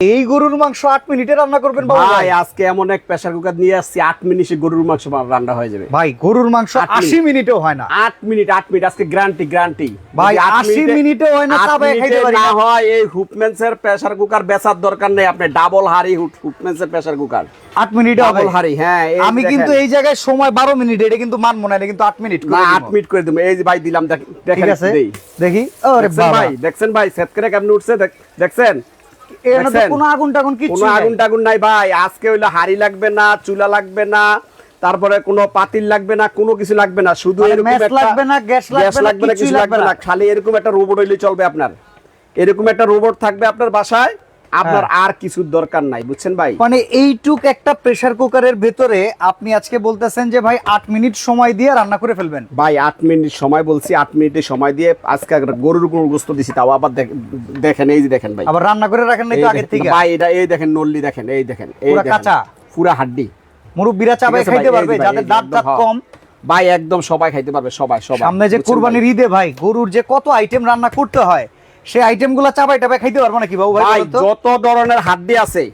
এই গরুর মাংস আট মিনিটে রান্না করবেন ভাই আজকে এমন এক প্রেসার কুকার নিয়ে আসছি আট মিনিটে গরুর মাংস রান্না হয়ে যাবে। ভাই গরুর মাংস আশি মিনিটেও হয় না। আট মিনিট আট মিনিট আজকে গ্যারান্টি গ্যারান্টি ভাই, 80 মিনিটেও হয় না, না। হয় এই হুপমেন্সের প্রেসার কুকার বেচার দরকার নেই আপনি ডাবল হাড়ি হুপমেন্সের প্রেসার কুকার আট মিনিটে ডাবল হাড়ি হ্যাঁ আমি কিন্তু এই জায়গায় সময় বারো মিনিট এটা কিন্তু মানবো না এটা কিন্তু আট মিনিট না আট মিনিট করে দেবো। এই যে ভাই দিলাম দেখেন দেখি। ভাই দেখছেন ভাই সেট করে কেমন উঠছে? দেখ- দেখছেন? এর মধ্যে কোনো আগুন টাগুন কিচ্ছু কোনো আগুন টাগুন নাই ভাই। আজকে হইল হাড়ি লাগবে না চুলা লাগবে না তারপরে কোনো পাতিল লাগবে না কোনো কিছু লাগবে না। শুধু মানে এরকম একটা- লাগবে না, গ্যাস লাগবে না, লাগবে না কিছুই কিছু লাগবে। না। খালি এরকম একটা রোবট হইলে চলবে আপনার। এরকম একটা রোবট থাকবে আপনার বাসায় আপনার হ্যাঁ। আর কিছুর দরকার নাই বুঝছেন ভাই? মানে এইটুক একটা প্রেসার কুকারের ভেতরে আপনি আজকে বলতেছেন যে ভাই আট মিনিট সময় দিয়ে রান্না করে ফেলবেন। ভাই আট মিনিট সময় বলছি আট মিনিটের সময় দিয়ে আজকে গরুর গরুর গোস্ত দিছি তাও আবার দেখেন এই যে দেখেন ভাই। আবার রান্না করে রাখেন নাই তো দেখেন, থেকে? ভাই এটা এই দেখেন নল্লি দেখেন এই দেখেন এই কাঁচা? পুরা হাড্ডি। মুরব্বীরা চাবাই খাইতে পারবে যাদের দাঁত দাঁত হ্যাঁ। কম। ভাই একদম সবাই খাইতে পারবে সবাই সবাই সামনে যে কুরবানির ঈদে ভাই গরুর যে কত আইটেম রান্না করতে হয় সেই আইটেমগুলা টাপাই খাইতে পারব নাকি বাবু ভাই? যত ধরনের হাড্ডি আছে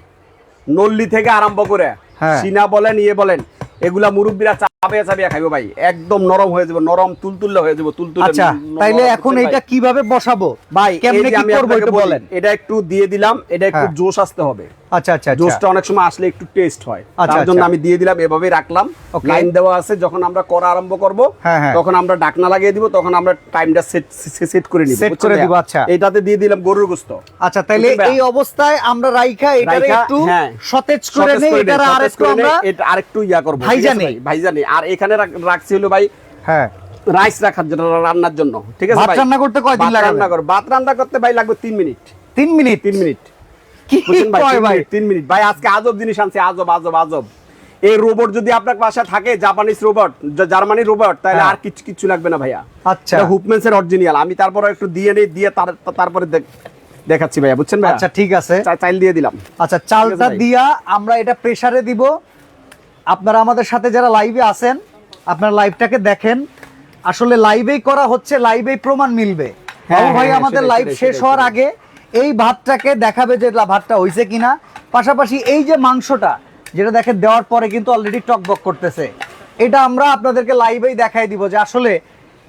নল্লি থেকে আরম্ভ করে চিনা সিনা বলেন ইয়ে বলেন এগুলা মুরব্বীরা চাপিয়া চাপিয়া খাইবো ভাই। একদম নরম হয়ে যাবে নরম তুলতুলে হয়ে যাবে তুলতুলে আচ্ছা তাইলে এখন এটা এইটা কীভাবে বসাবো? ভাই কেমনে কি করব একটু বলেন। এটা একটু দিয়ে দিলাম এটা একটু হ্যাঁ। জোশ আসতে হবে। আচ্ছা আচ্ছা আচ্ছা জোসটা অনেক সময় আসলে একটু টেস্ট হয় আচ্ছা, তার জন্য আচ্ছা। আমি দিয়ে দিলাম এভাবেই রাখলাম লাইন দেওয়া আছে যখন আমরা করা আরম্ভ করব হ্যাঁ, হ্যাঁ। তখন আমরা ডাকনা লাগিয়ে দিব তখন আমরা টাইমটা সেট সেট করে নিব বুঝছেন করে দিব, আচ্ছা। এটাতে দিয়ে দিলাম গরুর গোস্ত আচ্ছা ভাইয়া? এই অবস্থায় আমরা রাইখা একটু হ্যাঁ। সতেজ করে সতেজ নেই করে এটা আর একটু আমরা এটা আরেকটু ইয়া করব ভাইজানি। ভাইজানি আর এখানে রাখ- রাখছি হলো ভাই হ্যাঁ রাইস রাখার জন্য রান্নার জন্য ঠিক আছে ভাত রান্না করতে কয়দিন লাগাবে? রান্না করো ভাত রান্না করতে ভাই লাগবে তিন মিনিট তিন মিনিট তিন মিনিট তিন মিনিট, ভাই আজকে আজব জিনিস আনছে আজব আজব আজব। এই রোবট যদি আপনার পাশে থাকে জাপানিজ রোবট জার্মানি রোবট তাহলে হ্যাঁ। আর কিছু কিছু লাগবে না ভাইয়া। আচ্ছা। অরিজিনাল আমি তারপরে একটু দিয়ে নেই দিয়ে তারপরে দেখাচ্ছি ভাইয়া বুঝছেন ভাই আচ্ছা ঠিক আছে। চাইল দিয়ে দিলাম। আচ্ছা চালটা দিয়া আমরা এটা প্রেসারে দিব। আপনারা আমাদের সাথে যারা লাইভে আছেন আপনারা লাইভটাকে দেখেন। আসলে লাইভেই করা হচ্ছে লাইভেই প্রমাণ মিলবে। হ্যাঁ, ভাই হ্যাঁ, আমাদের লাইভ শেষ হওয়ার আগে এই ভাতটাকে দেখাবে যে ভাতটা হয়েছে কিনা। পাশাপাশি এই যে মাংসটা, যেটা দেখে দেওয়ার পরে কিন্তু অলরেডি টকবক করতেছে। এটা আমরা আপনাদেরকে লাইভেই দেখাই দিব যে আসলে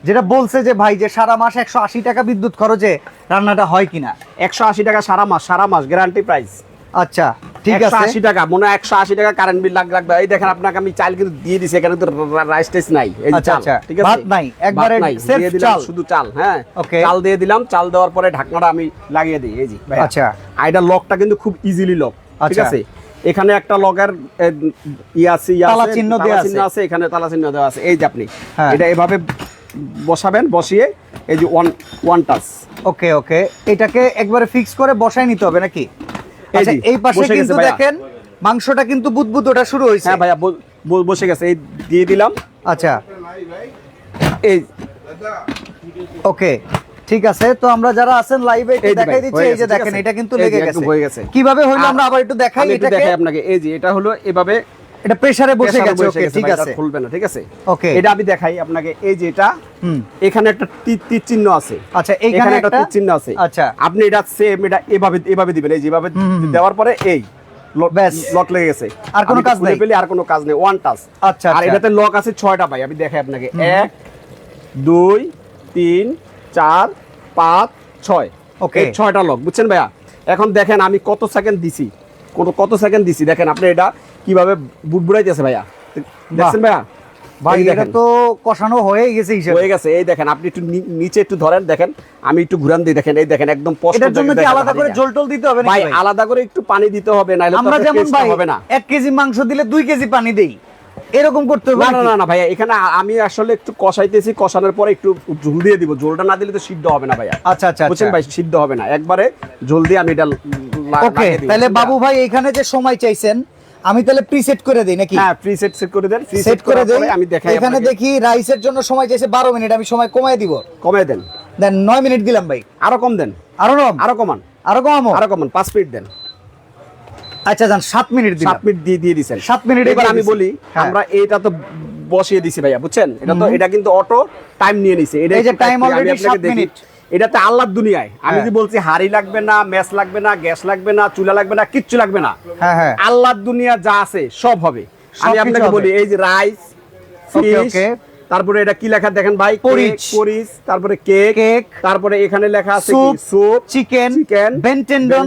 যেটা বলছে যে ভাই যে সারা মাস একশো আশি টাকা বিদ্যুৎ খরচে রান্নাটা হয় কিনা। একশো আশি টাকা সারা মাস সারা মাস গ্যারান্টি প্রাইস আচ্ছা ঠিক আছে আশি টাকা মনে হয় একশো আশি টাকা কারেন্ট বিল লাগ লাগবে এই দেখেন আপনাকে আমি চাল কিন্তু দিয়ে দিছি এখানে তো রাইস টেস নাই এই আচ্ছা, চাল, আচ্ছা। ঠিক আছে ভাত নাই, একবারে দিলাম চাল। শুধু চাল হ্যাঁ. চাল দিয়ে দিলাম চাল দেওয়ার পরে ঢাকনাটা আমি লাগিয়ে দিই এই জি আচ্ছা। এটা লকটা কিন্তু খুব ইজিলি লক ঠিক আচ্ছা। আছে এখানে একটা লকের ইয়ে আছে আছে, চিহ্ন চিহ্ন আছে। আছে এখানে তালা চিহ্ন দেওয়া আছে এই যে আপনি হ্যাঁ। এটা এভাবে বসাবেন বসিয়ে এই যে one one touch okay okay এটাকে একবারে ফিক্স করে বসাই নিতে হবে নাকি এই পাশে কিন্তু দেখেন মাংসটা কিন্তু বুদবুদ ওটা শুরু হয়েছে। হ্যাঁ ভাইয়া বসে গেছে এই দিয়ে দিলাম। আচ্ছা। এই ওকে ঠিক আছে তো আমরা যারা আছেন লাইভে দেখাই দিচ্ছি এই যে দেখেন এটা কিন্তু লেগে গেছে। হয়ে গেছে। কীভাবে হলো আমরা আবার একটু দেখাই এটা এটাকে? দেখাই আপনাকে। এই যে এটা হলো এভাবে এটা প্রেসারে বসে গেছে ওকে ঠিক আছে। খুলবে না ঠিক আছে? Okay. এটা আমি দেখাই আপনাকে এই যে এটা হুম। এখানে একটা তীর চিহ্ন আছে। আচ্ছা এইখানে এখানে একটা তীর চিহ্ন আছে। আচ্ছা। আপনি এটা সেম এটা এভাবে এভাবে দিবেন এই যেভাবে। দেওয়ার পরে এই লক লেগে গেছে। আর কোনো কাজ নেই? আর কোনো কাজ নেই ওয়ান টাচ আচ্ছা, আর আচ্ছা। এটাতে লক আছে ছয়টা ভাই আমি দেখাই আপনাকে। এক দুই তিন চার পাঁচ ছয়। Okay. এই ছয়টা লক বুঝছেন ভাইয়া? এখন দেখেন আমি কত সেকেন্ড দিছি। কত কত সেকেন্ড দিছি? দেখেন আপনি এটা কীভাবে বুড়বুড়াইতেছে ভাইয়া? দেখছেন ভাইয়া? ভাই এটা তো কষানো হয়ে গেছে হিসেবে। হয়ে গেছে এই দেখেন আপনি একটু নিচে একটু ধরেন দেখেন আমি একটু ঘুরান দিই দেখেন এই দেখেন একদম এটার জন্য কি আলাদা করে জল টল দিতে হবে ভাই? আলাদা করে একটু পানি দিতে হবে নাহলে আমরা যেমন ভাই হবে না। এক কেজি মাংস দিলে দুই কেজি পানি দেই। এরকম করতে হবে না না না না ভাইয়া এখানে আমি আসলে একটু কষাইতেছি কষানোর পরে একটু ঝোল দিয়ে দিব। ঝোলটা না দিলে তো সিদ্ধ হবে না ভাইয়া। আচ্ছা আচ্ছা বুঝছেন আচ্ছা। ভাই সিদ্ধ হবে না। একবারে ঝোল দিয়ে আমি এটা ওকে তাহলে বাবু ভাই এখানে যে সময় চাইছেন আমি তাহলে প্রিসেট করে দেই নাকি? হ্যাঁ প্রি সেট সেট করে দেন প্রি সেট করে দেই। আমি দেখাই এখানে। দেখি রাইসের জন্য সময় চাইছে বারো মিনিট আমি সময় কমায় দিব। কমে দেন। দেন নয় মিনিট দিলাম ভাই। আরও কম দেন। আরও কম? আরও কমান। আরও কমামো আরও কমান পাঁচ মিনিট দেন। আচ্ছা যান সাত মিনিট দিলাম। সাত মিনিট দিয়ে দিয়ে দিছেন। সাত মিনিট এবার আমি বলি হ্যাঁ। আমরা এটা তো বসিয়ে দিছি ভাইয়া বুঝছেন? এটা তো এটা কিন্তু অটো টাইম নিয়ে নিছে। এটা এই যে টাইম সাত দেখি। মিনিট। এটাতে আল্লাহর দুনিয়ায়। আমি হ্যাঁ। যদি বলছি হাড়ি লাগবে না ম্যাচ লাগবে না গ্যাস লাগবে না চুলা লাগবে না কিচ্ছু লাগবে না। হ্যাঁ হ্যাঁ। আল্লাহর দুনিয়া যা আছে সব হবে। আমি আপনাকে বলি এই যে রাইস. তারপরে এটা কি লেখা দেখেন ভাই। পরিচ। তারপরে কেক কেক, তারপরে এখানে লেখা আছে স্যুপ চিকেন চিকেন বেন্টেন্ডন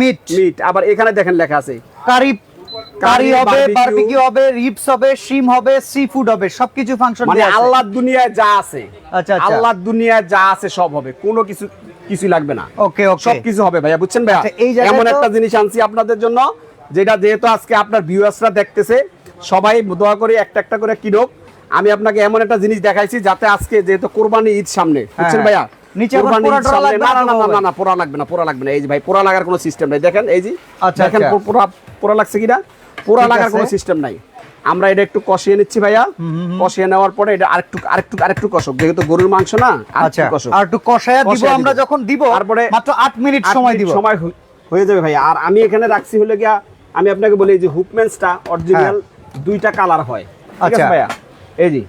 মিট মিট আবার এখানে দেখেন লেখা আছে। কারি কারি হবে। বারবিকিউ হবে রিপস হবে শিম হবে সি ফুড হবে সবকিছু ফাংশন মানে আল্লাহর দুনিয়ায় যা আছে আচ্ছা, আচ্ছা। আল্লাহর দুনিয়ায় যা আছে সব হবে কোনো কিছু কিছু লাগবে না ওকে ওকে সব কিছু হবে ভাইয়া বুঝছেন ভাইয়া আচ্ছা, এমন একটা জিনিস আনছি আপনাদের জন্য যেটা যেহেতু আজকে আপনার ভিউয়ার্সরা দেখতেছে সবাই দোয়া করে একটা একটা করে কিনুক আমি আপনাকে এমন একটা জিনিস দেখাইছি যাতে আজকে যেহেতু কোরবানি ঈদ সামনে বুঝছেন হ্যাঁ। ভাইয়া নিচে আবার কোরবানি পোড়া ঈদ টোড়া সামনে লাগবে না না না না না ভাই? না পোড়া লাগবে না পোড়া লাগবে না। এই যে ভাই পোড়া লাগার কোনো সিস্টেম নাই। দেখেন এই যে আচ্ছা, দেখেন। পোড়া পোড়া লাগছে কিনা? পোড়া লাগার কোনো সিস্টেম নাই। আমরা এটা একটু কষিয়ে নিচ্ছি ভাইয়া। কষিয়ে নেওয়ার পরে এটা আরেকটু আরেকটু আরেকটু কষক। যেহেতু গরুর মাংস না আচ্ছা কষক। আর একটু কষায়া দিব আমরা যখন দিব তারপরে মাত্র 8 মিনিট সময় দিব। সময় হয়ে- যাবে ভাই আর আমি এখানে রাখছি হলে গিয়া আমি আপনাকে বলি যে হুকম্যান্সটা অরিজিনাল দুইটা কালার হয়। ঠিক আছে। আচ্ছা। ভাইয়া? এই যে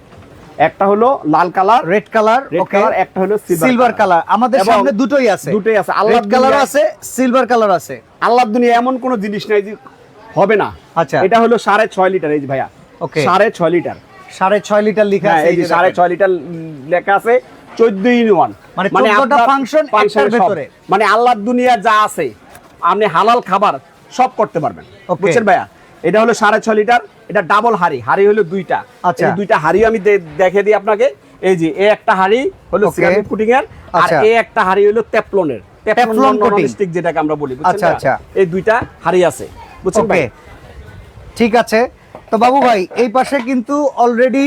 একটা হলো লাল colour red colour red colour একটা হলো সিলভার কালার আমাদের সামনে দুটোই আছে। দুটোই আছে। আল্লাহর রেড কালার আছে সিলভার কালার আছে। আল্লাহর দুনিয়া এমন কোনো জিনিস নাই যে হবে না। আচ্ছা। এটা হলো সাড়ে ছয় লিটার এই ভাইয়া। Okay. সাড়ে ছয় লিটার সাড়ে ছয় লিটার লেখা হ্যাঁ আছে এই যে সাড়ে ছয় লিটার লেখা আছে চোদ্দ ইন ওয়ান মানে 14টা আপনার function function একটার ভেতরে। মানে আল্লাহর দুনিয়া যা আছে আপনি হালাল খাবার সব করতে পারবেন. বুঝছেন ভাইয়া? এটা হলো সাড়ে ছয় লিটার এটা ডাবল হাড়ি হাড়ি হলো দুইটা আচ্ছা। দুইটা হাড়ি আমি দেখে দিই আপনাকে এই যে এ একটা হাড়ি হলো সিরামিক পুটিং এর আর আচ্ছা। এ একটা হাড়ি হলো টেফলনের coating। স্টিক যেটাকে আমরা বলি বুঝছেন আচ্ছা, আচ্ছা। এই দুইটা হাড়ি আছে বুঝছেন ভাই ঠিক আছে তো বাবু ভাই এই পাশে কিন্তু অলরেডি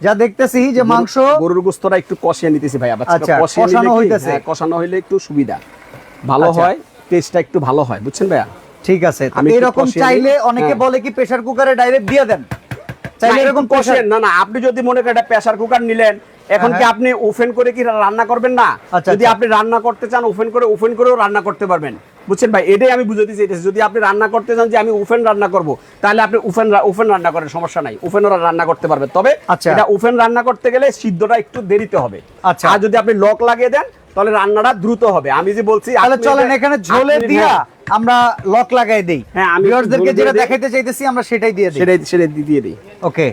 যা দেখতেছি যে মাংস গরুর গোস্তটা একটু কষিয়ে নিতেছি ভাই আবার আচ্ছা, কষানো হইতেছে। হ্যাঁ, কষানো হইলে একটু সুবিধা ভালো আচ্ছা। হয় টেস্টটা একটু ভালো হয় বুঝছেন ভাইয়া ঠিক আছে আমি এরকম চাইলে অনেকে হ্যাঁ। বলে কি প্রেসার কুকারে ডাইরেক্ট দিয়ে দেন? চাইলে এরকম কষিয়ে না না আপনি যদি মনে করেন এটা প্রেসার কুকার নিলেন এখন কি হ্যাঁ। আপনি ওভেন করে কি রান্না করবেন না? আচ্ছা, যদি আচ্ছা। আপনি রান্না করতে চান ওভেন করে ওভেন করেও রান্না করতে পারবেন। বুঝছেন ভাই? এটাই আমি বুঝাতে চাইতেছি। যদি আপনি রান্না করতে চান যে আমি ওভেন রান্না করব তাহলে আপনি ওভেন ওভেন রান্না করেন সমস্যা নাই। ওভেন ওরা রান্না করতে পারবে। তবে আচ্ছা। এটা ওভেন রান্না করতে গেলে সিদ্ধটা একটু দেরিতে হবে। আচ্ছা। আর যদি আপনি লক লাগিয়ে দেন তাহলে রান্নাটা দ্রুত হবে। আমি যে বলছি তাহলে চলেন এখানে ঝোলে দিয়া হ্যাঁ, আমরা লক লাগাই দেই। হ্যাঁ, আমি একটু ভিউয়ার্সদেরকে যেটা দেখাইতে চাইতেছি আমরা সেটাই দিয়ে দিই। সেটাই সেটাই দিয়ে দিই। ওকে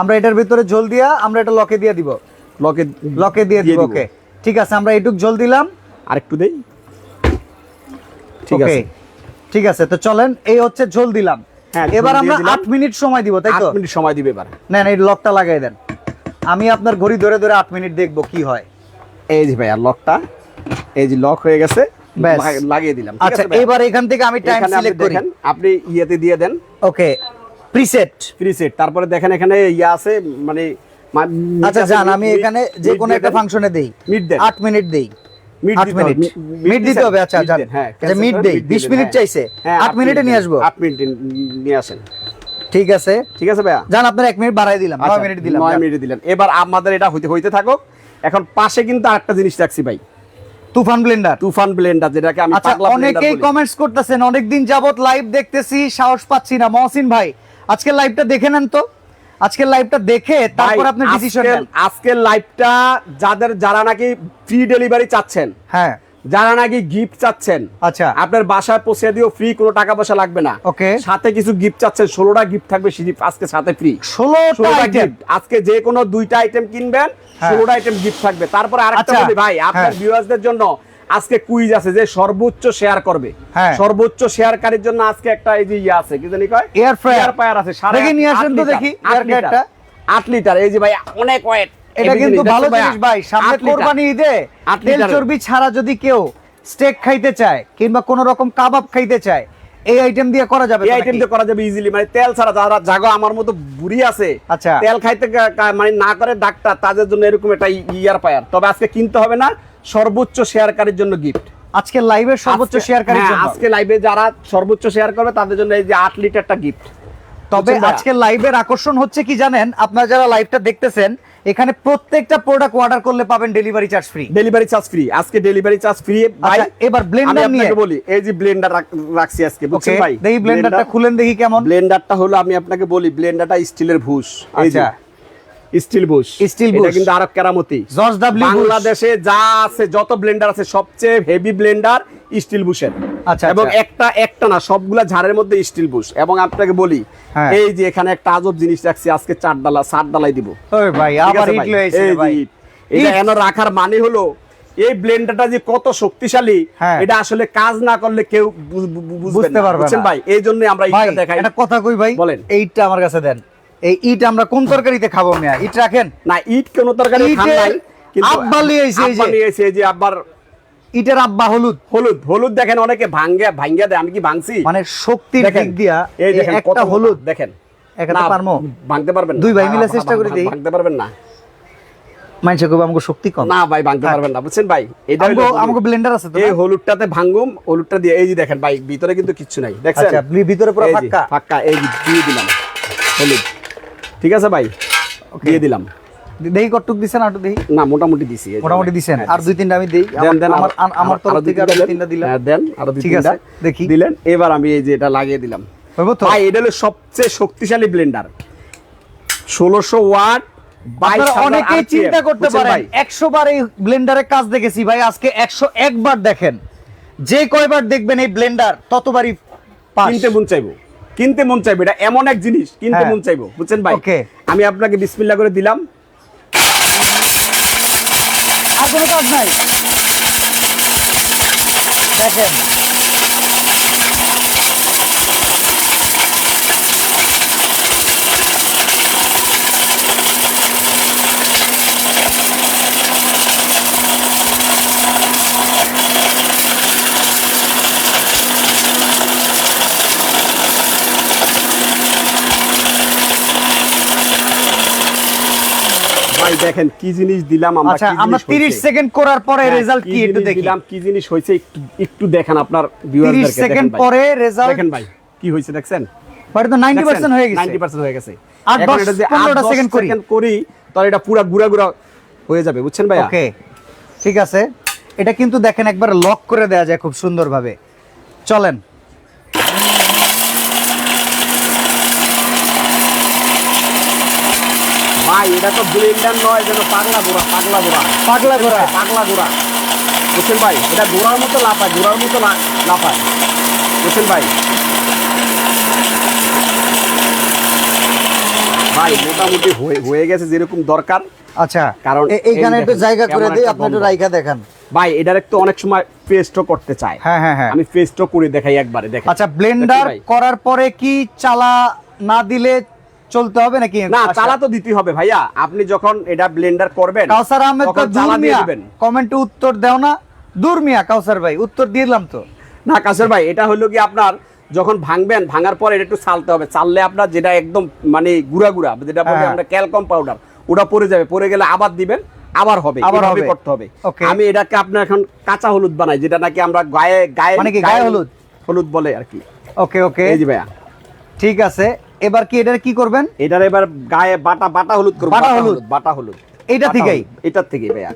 আমরা এটার ভিতরে ঝোল দিয়া আমরা এটা লকে দিয়ে দিব। লকে লকে দিয়ে দিব। ওকে ঠিক আছে আমরা এইটুক ঝোল দিলাম। আরেকটু দেই? ঠিক আছে। ঠিক আছে তো চলেন এই হচ্ছে ঝোল দিলাম। হ্যাঁ, এবার আমরা দিলাম। আট মিনিট সময় দিব তাই তো? মিনিট সময় দিবে এবার। না না এই লকটা লাগাই দেন। আমি আপনার ঘড়ি ধরে ধরে আট মিনিট দেখব কি হয়। এই যে ভাইয়া লকটা এই যে লক হয়ে গেছে। লাগিয়ে দিলাম আচ্ছা এবার এখান থেকে আমি টাইম সিলেক্ট করি। আপনি ইয়েতে দিয়ে দেন। ওকে প্রিসেট প্রিসেট তারপরে দেখেন এখানে ইয়া আছে মানে আচ্ছা জান আমি এখানে যে কোনো একটা। ফাংশনে দেই। মিট দেন। আট মিনিট দেই। দিতে হবে, মিনিট দিতে হবে আচ্ছা জান। হ্যাঁ, আচ্ছা দেই। মিট বিশ দিয়ে মিনিট চাইছে। হ্যাঁ, মিনিটে মিনিট নিয়ে আসব। মিনিটে নিয়ে আসেন। ঠিক আছে? ঠিক আছে ভাইয়া? জান আপনার মিনিট বাড়াই দিলাম। আচ্ছা, মিনিট দিলাম মিনিট দিলেন। এবার আমাদের এটা হইতে হইতে থাকুক। এখন পাশে কিন্তু আরেকটা জিনিস রাখছি ভাই। তুফান ব্লেন্ডার। তুফান ব্লেন্ডার যেটাকে আমি আচ্ছা অনেকেই কমেন্টস করতেছেন অনেকদিন যাবত লাইভ দেখতেছি সাহস পাচ্ছি না। মহসিন ভাই আজকের লাইভটা দেখে নেন তো। আজকের লাইভটা দেখে তারপর আপনি ডিসিশন আজকের লাইভটা যাদের যারা নাকি ফ্রি ডেলিভারি চাচ্ছেন হ্যাঁ। যারা নাকি গিফট চাচ্ছেন আচ্ছা। আপনার বাসায় পৌঁছে দিও ফ্রি কোনো টাকা পয়সা লাগবে না। Okay. সাথে কিছু গিফট চাচ্ছেন ষোলোটা গিফট থাকবে আজকে সাথে ফ্রি ষোলোটা গিফট আজকে যে কোনো দুইটা আইটেম কিনবেন হ্যাঁ। ষোলোটা আইটেম গিফট থাকবে। তারপরে আরেকটা আচ্ছা, বলি ভাই আপনার হ্যাঁ। ভিউয়ার্সদের জন্য আজকে কুইজ আছে যে সর্বোচ্চ শেয়ার করবে। হ্যাঁ। সর্বোচ্চ শেয়ারকারীর জন্য আজকে একটা এই যে ইয়ে আছে কি জানি কয়। এয়ার ফায়ার আছে সাড়ে দেখি নিয়ে আসেন তো দেখি। আট লিটার। এই যে ভাই অনেক ওয়েট এটা কিন্তু ভালো জিনিস ভাই সামনে কোরবানি ঈদে তেল চর্বি ছাড়া যদি কেউ স্টেক খাইতে চায় কিংবা কোন রকম কাবাব খাইতে চায় এই আইটেম দিয়ে করা যাবে এই আইটেম দিয়ে করা যাবে ইজিলি মানে তেল ছাড়া যারা জাগো আমার মতো বুড়ি আছে আচ্ছা। তেল খাইতে মানে না করে ডাক্তার তাদের জন্য এরকম একটা ইয়ার পায়ার। তবে আজকে কিনতে হবে না সর্বোচ্চ শেয়ারকারীর জন্য গিফট আজকে লাইভের সর্বোচ্চ শেয়ারকারীর জন্য। আজকে লাইভে যারা সর্বোচ্চ শেয়ার করবে তাদের জন্য এই যে আট লিটারটা গিফট তবে আজকে লাইভের আকর্ষণ হচ্ছে কি জানেন? আপনারা যারা লাইভটা দেখতেছেন এখানে প্রত্যেকটা প্রোডাক্ট অর্ডার করলে পাবেন delivery charge free delivery charge free আজকে ডেলিভারি চার্জ ফ্রি ভাই এবার ব্লেন্ডার আমি আপনাকে বলি এই যে ব্লেন্ডার রাখছি আজকে বুঝছেন ভাই? এই ব্লেন্ডারটা খুলেন দেখি কেমন। ব্লেন্ডারটা হলো আমি আপনাকে বলি ব্লেন্ডারটা স্টিলের ভুষ। এই যে আচ্ছা স্টিল বুশ। এটা কিন্তু আরও কেরামতি। জর্জ ডাব্লিউ বাংলাদেশে যা আছে যত ব্লেন্ডার আছে সবচেয়ে হেভি ব্লেন্ডার স্টিল বুশের। আচ্ছা, এবং আচ্ছা। একটা একটা না সবগুলা ঝাড়ের মধ্যে স্টিল বুশ। এবং আপনাকে বলি হ্যাঁ। এই যে এখানে একটা আজব জিনিস রাখছি আজকে চার ডালা সাত ডালাই দিব। ওই ভাই আবার ইট লয়েছে ভাই? এটা এন রাখার মানে হলো এই ব্লেন্ডারটা যে কত শক্তিশালী হ্যাঁ। এটা আসলে কাজ না করলে কেউ বুঝতে। পারবে না। ভাই? এই জন্য আমরা দেখাই। একটা কথা কই ভাই? বলেন। এইটা আমার কাছে দেন। এই ইট আমরা কোন তরকারিতে খাব মিয়া? ইট রাখেন? না ইট কোন তরকারি খান নাই আব্বা এই যে। আব্বার ইটের আব্বা হলুদ। হলুদ হলুদ দেখেন অনেকে ভাঙ্গে ভাঙ্গা দেয় আমি কি ভাঙছি? মানে শক্তির দেখেন দিক দিয়া এই দেখেন কত একটা হলুদ দেখেন। একাতে না, পারমো? ভাঙতে পারবেন দুই ভাই মিলে চেষ্টা করে দেই। ভাঙতে পারবেন না। মানুষে শক্তি কম। না ভাই ভাঙতে। পারবেন না বুঝছেন ভাই? এটা ব্লেন্ডার আছে তো এই হলুদটাতে ভাঙ্গুম হলুদটা দিয়ে এই যে দেখেন ভাই ভিতরে কিন্তু কিচ্ছু নাই দেখছেন? আচ্ছা ভিতরে পুরো ফাঁকা? ফাঁকা এই দিয়ে দিলাম হলুদ। ঠিক আছে ভাই? দিয়ে দিলাম। দেহি কটুক দিছেন আটু দেহি না মোটামুটি দিছি। মোটামুটি দিছেন। হ্যাঁ, আর দুই তিনটা আমি দেই। দেন দেন আমার আমার তরফ দুই থেকে আর তিনটা দিলাম। হ্যাঁ, দেন আরও দুই তিনটা দেখি। দিলেন। এবার আমি এই যে এটা লাগিয়ে দিলাম। তো ভাই এটা হলো সবচেয়ে শক্তিশালী ব্লেন্ডার ষোলোশো ওয়াট অনেকেই চিন্তা করতে পারেন একশো বার এই ব্লেন্ডারে কাজ দেখেছি ভাই আজকে একশো একবার দেখেন। যে কয়বার দেখবেন এই ব্লেন্ডার ততবারই কিনতে মন চাইব। কিনতে মন চাইব এটা এমন এক জিনিস কিনতে হ্যাঁ। মন চাইব বুঝছেন ভাই. আমি আপনাকে বিসমিল্লা করে দিলাম আর কোনো কাজ নাই দেখেন ভাই দেখেন কি জিনিস দিলাম আমরা আচ্ছা আমরা 30 সেকেন্ড করার পরে হ্যাঁ, রেজাল্ট কি একটু দেখি। দিলাম কি জিনিস হয়েছে একটু একটু দেখেন আপনার 30 সেকেন্ড পরে রেজাল্ট দেখেন ভাই কি হয়েছে দেখছেন? বাট তো 90% হয়ে গেছে। 90% হয়ে গেছে। আর 10 যদি 15 সেকেন্ড করি। সেকেন্ড করি তাহলে এটা পুরো গুড়া গুড়া হয়ে যাবে বুঝছেন ভাই ওকে ঠিক আছে। এটা কিন্তু দেখেন একবার লক করে দেওয়া যায় খুব সুন্দরভাবে। চলেন। ভাই এটা তো ব্লেন্ডার নয় যেন পাগলা গোড়া পাগলা গোড়া। পাগলা ঘোড়া পাগলা গোড়া। বুঝছেন ভাই এটা গোড়ার মতো লাফায় গোড়ার মতো লাফায়। বুঝছেন ভাই। ভাই মোটামুটি হয়ে হয়ে গেছে যেরকম দরকার। আচ্ছা কারণ এইখানে একটু জায়গা করে দিই আপনি একটু রাইখা দেখান। ভাই এটার একটু অনেক সময় পেস্টও করতে চায়। হ্যাঁ হ্যাঁ হ্যাঁ। আমি পেস্টও করে দেখাই একবারে দেখেন। আচ্ছা ব্লেন্ডার করার পরে কি চালা না দিলে চলতে হবে নাকি? না আচ্ছা। চালা তো দিতেই হবে ভাইয়া। আপনি যখন এটা ব্লেন্ডার করবেন কাউসার আহমেদ তো চালা দিয়ে দিবেন। কমেন্টে উত্তর দাও না। দূর মিয়া কাউসার ভাই উত্তর দিলাম তো। না কাসের ভাই এটা হলো কি আপনার যখন ভাঙবেন ভাঙার পরে এটা একটু চালতে হবে। চাললে আপনার যেটা একদম মানে গুড়া গুড়া যেটা বলি হ্যাঁ। আমরা ক্যালকম পাউডার ওটা পড়ে যাবে। পড়ে গেলে আবার দিবেন আবার হবে। আবার হবে। করতে হবে। আমি এটাকে আপনার এখন কাঁচা হলুদ বানাই যেটা নাকি আমরা গায়ে গায়ে মানে কি গায়ে হলুদ? হলুদ বলে আর কি। ওকে ওকে এই যে ভাইয়া। ঠিক আছে। এবার কি এটার কি করবেন? এটার এবার গায়ে বাটা বাটা হলুদ করব বাটা হলুদ? বাটা হলুদ। বাটা থেকেই? এটার থেকেই ভাইয়া।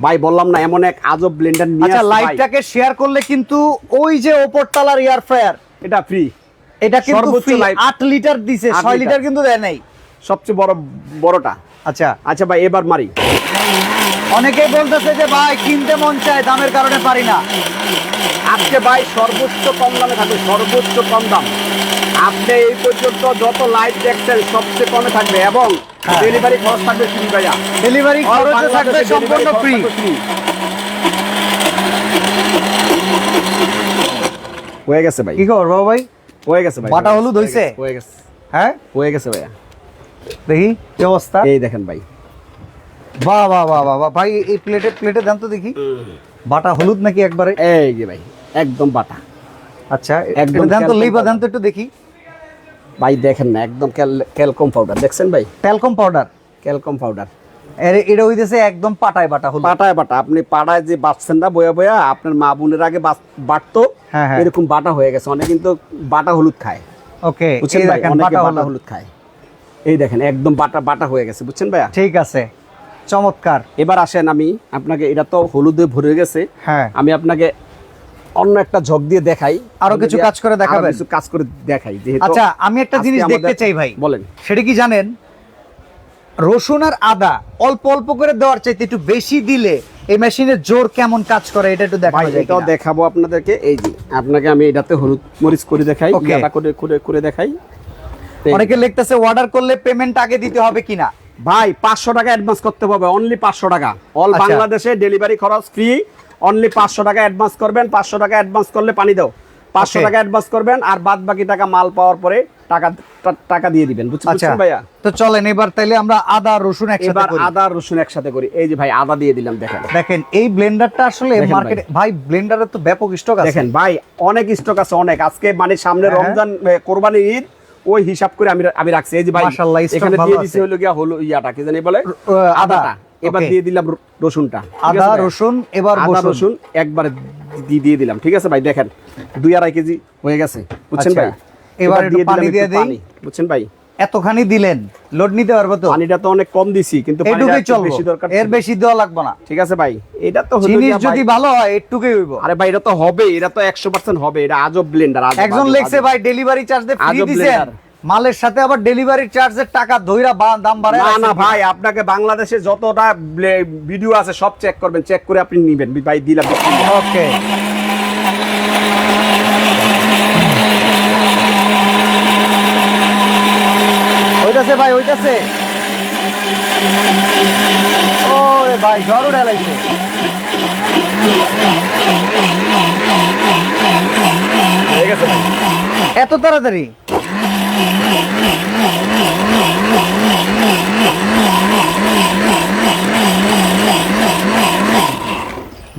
ভাই বললাম না এমন এক আজব ব্লেন্ডার নিয়ে আচ্ছা। লাইভটাকে শেয়ার করলে কিন্তু ওই যে ওপর তালার এয়ার ফ্রায়ার এটা ফ্রি এটা কিন্তু light- আট লিটার দিছে আট ছয় লিটার। লিটার কিন্তু দেয় নাই। সবচেয়ে বড় বড়টা। আচ্ছা। আচ্ছা ভাই এবার মারি। অনেকেই বলতেছে যে ভাই কিনতে মন চায় দামের কারণে পারি না। আজকে ভাই সর্বোচ্চ কম দামে থাকবে সর্বোচ্চ কম দাম। আপনি এই পর্যন্ত যত লাইভ দেখছেন সবচেয়ে কমে থাকবে এবং হ্যাঁ। ডেলিভারি খরচ থাকবে ফ্রি ভাইয়া। ডেলিভারি খরচে থাকবে সম্পূর্ণ ফ্রি। হয়ে গেছে ভাই। কি খবর বাবু ভাই? হয়ে গেছে ভাই। বাটা হলুদ হইছে? হয়ে গেছে। হ্যাঁ? হয়ে গেছে ভাইয়া। দেখি কি অবস্থা? এই দেখেন ভাই। বাহ বাহ বাহ বাহ বাহ। ভাই এই প্লেটে প্লেটে দেন তো দেখি। বাটা হলুদ নাকি একবারে? এই যে ভাই একদম বাটা। আচ্ছা একদম দেন তো লিবা। দেন তো একটু দেখি। ভাই দেখেন না একদম ক্যালকম পাউডার দেখছেন ভাই? ট্যালকম পাউডার ক্যালকম পাউডার এটা হইতেছে একদম পাটায় বাটা হলুদ। পাটায় বাটা আপনি পাড়ায় যে বাঁচছেন না বয়া বয়া আপনার মা বোনের আগে বাটতো হ্যাঁ, হ্যাঁ। এরকম বাটা হয়ে গেছে অনেকে কিন্তু বাটা হলুদ খায়। ওকে বুঝছেন ভাই? অনেকে বাটা হলুদ খায়। এই দেখেন একদম বাটা বাটা হয়ে গেছে বুঝছেন ভাইয়া? ঠিক আছে চমৎকার। এবার আসেন আমি আপনাকে এটা তো হলুদে ভরে গেছে। হ্যাঁ। আমি আপনাকে অন্য একটা ঝক দিয়ে দেখাই। আরও কিছু কাজ করে আরও দেখাবেন? কিছু কাজ করে দেখাই যেহেতু আচ্ছা আমি একটা জিনিস দেখতে চাই ভাই। বলেন। সেটা কি জানেন? রসুন আর আদা অল্প অল্প করে দেওয়ার চাইতে একটু বেশি দিলে এই মেশিনের জোর কেমন কাজ করে এটা একটু ভাই যায় এটাও দেখাবো আপনাদেরকে। এই যে আপনাকে আমি এটাতে হলুদ মরিচ করে দেখাই. ইয়াটা করে করে করে দেখাই। অনেকে লিখতেছে অর্ডার করলে পেমেন্ট আগে দিতে হবে কিনা? ভাই পাঁচশো টাকা অ্যাডভান্স করতে হবে অনলি পাঁচশো টাকা। অল আচ্ছা। বাংলাদেশে ডেলিভারি খরচ ফ্রি অনলি পাঁচশো টাকা অ্যাডভান্স করবেন পাঁচশো টাকা অ্যাডভান্স করলে পানি দাও। পাঁচশো টাকা অ্যাডভান্স করবেন আর বাদ বাকি টাকা মাল পাওয়ার পরে টাকা টাকা দিয়ে দিবেন। বুঝছেন আচ্ছা। ভাইয়া? তো চলেন এবার তাইলে আমরা আদা রসুন একসাথে এবার আদা রসুন একসাথে করি। এই যে ভাই আদা দিয়ে দিলাম দেখেন। দেখেন এই ব্লেন্ডারটা আসলে মার্কেটে ভাই। ব্লেন্ডারের তো ব্যাপক স্টক আছে। দেখেন ভাই অনেক স্টক আছে অনেক। আজকে মানে সামনে হ্যাঁ। রমজান এ, কোরবানি ঈদ ওই হিসাব করে আমি আমি রাখছি। এই যে ভাই এখানে দিয়ে। দিছি হলো গিয়া হলো ইয়াটা কি জানি বলে? আদা। আদাটা। এবার দিয়ে দিলাম রসুনটা আদা রসুন এবার আদা রসুন। একবারে দিয়ে দিলাম ঠিক আছে ভাই? দেখেন দুই আড়াই কেজি হয়ে গেছে বুঝছেন আচ্ছা, ভাই? এবার দিলাম পানি দিয়ে দেই। বুঝছেন ভাই? এতখানি দিলেন লোড নিতে পারব তো? পানিটা তো অনেক কম দিছি কিন্তু পানিটা এটুকুই বেশি দরকার এর বেশি দেওয়া লাগবে না। ঠিক আছে ভাই এটা তো জিনিস যদি ভালো হয় একটুকুই হইব। আরে ভাই এটা তো হবে এটা তো একশো পার্সেন্ট হবে এটা আজব ব্লেন্ডার একজন লেখছে ভাই ডেলিভারি চার্জ দিয়ে ফ্রি দিছেন। মালের সাথে আবার ডেলিভারি চার্জের টাকা ধইরা বা- দাম বাড়ায় না না ভাই আপনাকে বাংলাদেশে যতটা ভিডিও আছে সব চেক করবেন চেক করে আপনি নিবেন। ভাই দিলাম। ওকে ওইটাছে ভাই ওইটাছে ও ভাই ঝড় উঠে লাগছে গেছে এত তাড়াতাড়ি?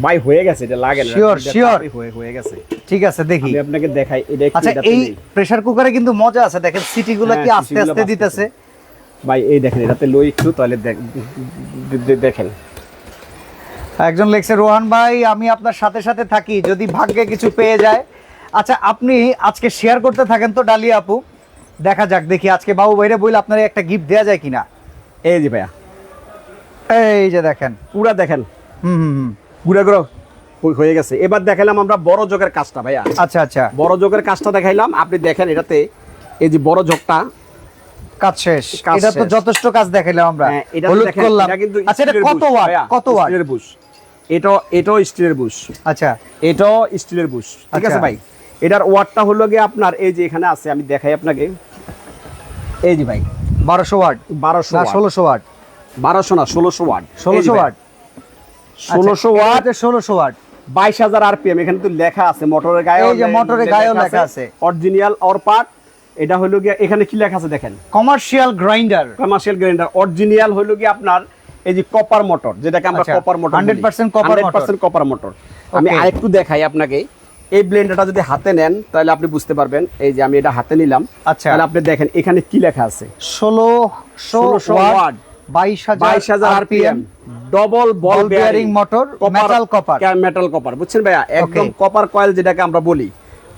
ভাই হয়ে গেছে এটা লাগে না। Sure, এটা হয়ে গেছে। ঠিক আছে দেখি। আমি আপনাকে দেখাই এটা আচ্ছা এই প্রেসার কুকারে কিন্তু মজা আছে। দেখেন সিটি গুলো হ্যাঁ, কি আস্তে আস্তে দিতেছে। ভাই এই দেখেন এটাতে লই একটু তাহলে দেখেন। একজন লেখছে রোহান ভাই আমি আপনার সাথে সাথে থাকি যদি ভাগ্যে কিছু পেয়ে যায়। আচ্ছা আপনি আজকে শেয়ার করতে থাকেন তো ডালিয়া আপু। দেখা যাক দেখি আজকে বাবু ভাইরে বইলে আপনার একটা গিফট দেওয়া যায় কিনা? এই যে ভাইয়া। এই যে দেখেন। পুরা দেখেন। হুম হুম হুম। গুড়া গুঁড়ো হয়ে- গেছে। এবার দেখালাম আমরা বড় যোগের কাজটা ভাইয়া। আচ্ছা আচ্ছা। বড় যোগের কাজটা দেখাইলাম। আপনি দেখেন এটাতে এই যে বড় যোগটা কাজ শেষ। এটা তো যথেষ্ট কাজ দেখাইলাম আমরা। হ্যাঁ, এটা হলুদ করলাম। কিন্তু আচ্ছা এটা কত ওয়াট? কত ওয়াট? স্টিলের বুশ। এটাও এটাও স্টিলের বুশ। আচ্ছা। এটাও স্টিলের বুশ। ঠিক আছে আচ্ছা। ভাই? এটার ওয়াটটা হলো গিয়ে আপনার এই যে এখানে আছে আমি দেখাই আপনাকে। এই যে ভাই বারোশো ওয়াট। বারোশো ষোলোশো ওয়াট। বারোশো না ষোলোশো ওয়াট। ষোলোশো ওয়াট। ষোলোশো ওয়াট। ষোলোশো ওয়াট। বাইশ হাজার আরপিএম এখানে তো লেখা আছে মোটরের গায়ে এই যে মোটরের গায়েও লেখা আছে। Original or part. এটা হলো গিয়ে এখানে কি লেখা আছে দেখেন? Commercial grinder. Commercial grinder original হলো কি আপনার এই যে কপার মোটর যেটাকে আমরা আচ্ছা, copper motor 100% copper motor। Copper motor. আমি আরেকটু দেখাই আপনাকে। এই ব্লেন্ডারটা যদি হাতে নেন তাহলে আপনি বুঝতে পারবেন এই যে আমি এটা হাতে নিলাম আচ্ছা। তাহলে আপনি দেখেন এখানে কি লেখা আছে ষোলোশো 1600 ওয়াট বাইশ হাজার বাইশ হাজার RPM double ball bearing motor, metal copper। Metal copper বুঝছেন ভাইয়া একদম কপার কয়েল যেটাকে আমরা বলি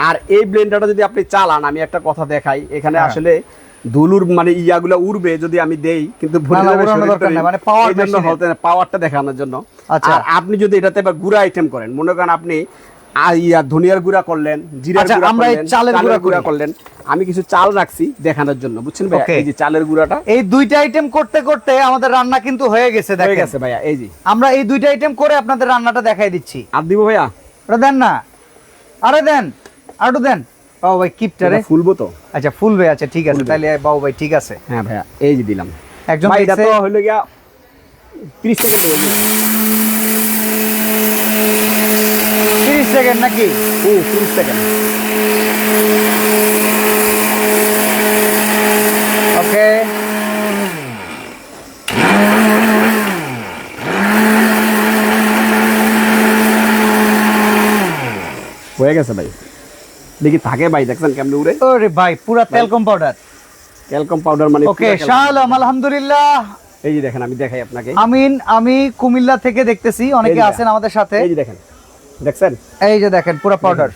আর এই ব্লেন্ডারটা যদি আপনি চালান আমি একটা কথা দেখাই এখানে হ্যাঁ। আসলে ধুলুর মানে ইয়াগুলো উড়বে যদি আমি দেই কিন্তু। নাই, মানে পাওয়ারটা দেখানোর জন্য আচ্ছা। আর আপনি যদি এটাতে এবার গুঁড়া আইটেম করেন মনে করেন আপনি ইয়া ধনিয়ার গুঁড়া করলেন জিরার আচ্ছা, গুঁড়া আমরা চালের গুঁড়া করি। করলেন। আমি কিছু চাল রাখছি দেখানোর জন্য বুঝছেন ভাইয়া? এই যে চালের গুঁড়াটা। এই দুইটা আইটেম করতে করতে আমাদের রান্না কিন্তু হয়ে গেছে হয়ে দেখেন। গেছে ভাইয়া এই যে। আমরা এই দুইটা আইটেম করে আপনাদের রান্নাটা দেখাই দিচ্ছি। আর দিব ভাইয়া? ওটা দেন না। আরে দেন আরও দেন। বাবু ভাই কিপটা রে। ফুলবো তো? আচ্ছা ফুলবে আচ্ছা ঠিক আছে। তাহলে বাবু ভাই ঠিক আছে। হ্যাঁ ভাইয়া এই যে দিলাম। একজন ভাই এটা তো হলো গিয়া 30 সেকেন্ড হয়ে গেছে তিরিশ সেকেন্ড নাকি? হুম 30 সেকেন্ড। ওকে। হয়ে গেছে ভাই। দেখি থাকে ভাই দেখছেন কেমনে উড়ে? ওরে ভাই পুরা তেল কম পাউডার ক্যালকম পাউডার মানে ওকে শালম আলহামদুলিল্লাহ। এই যে দেখেন আমি দেখাই আপনাকে। আমিন আমি কুমিল্লা থেকে দেখতেছি অনেকে আছেন আমাদের সাথে। এই যে দেখেন। দেখছেন? এই যে দেখেন পুরা পাউডার